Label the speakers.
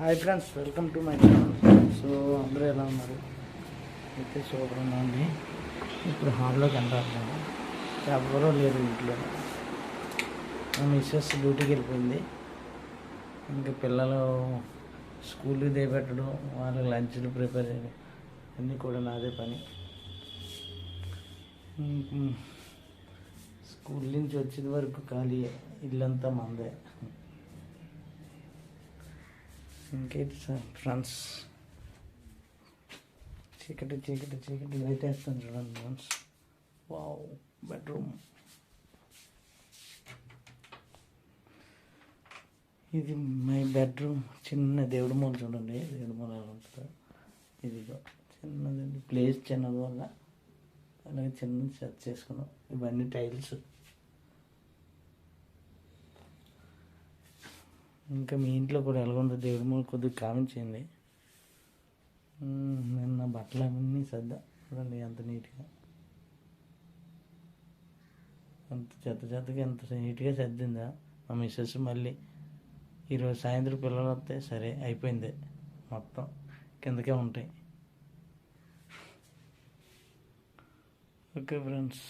Speaker 1: Hi friends welcome to my channel so అందరూ ఎలా ఉన్నారు? అయితే సూపర్ ఉందండి ఇప్పుడు హాల్లోకి వెళ్ళాను ఎవరూ లేరు ఇంట్లో. మిస్సెస్ డ్యూటీకి వెళ్ళిపోయింది. ఇంకా పిల్లలు స్కూల్కి దిగబెట్టడం వాళ్ళకి లంచ్లు ప్రిపేర్ చేయడం అన్నీ కూడా నాదే పని. స్కూల్ నుంచి వచ్చేది వరకు ఖాళీ ఇల్లంతా మందే. ఇంకేంటి సార్ ఫ్రెండ్స్ చీకటి చీకటి చీకటి లైట్ వేస్తాను చూడండి ఫ్రెండ్స్ వావ్ బెడ్రూమ్. ఇది మై బెడ్రూమ్. చిన్న దేవుడి మూల చూడండి. దేవుడి మూల ఎలా ఉంటుందో. ఇదిగో చిన్నదండి. ప్లేస్ చిన్నది వల్ల అలాగే చిన్నది సెట్ చేసుకున్నాం. ఇవన్నీ టైల్స్. ఇంకా మీ ఇంట్లో కూడా ఎలాగుందో దేవుడి మూల కొద్దిగా కామెంట్ చేయండి మ్మ్, నిన్న బట్టలు అన్నీ సర్దా. చూడండి ఎంత నీట్గా. అంత చెత్త చెత్తగా ఎంత నీట్గా సర్దిందా. మా మిస్సెస్ మళ్ళీ ఈరోజు సాయంత్రం పిల్లలు వస్తే సరే అయిపోయింది మొత్తం. కిందకే ఉంటాయి. Okay friends.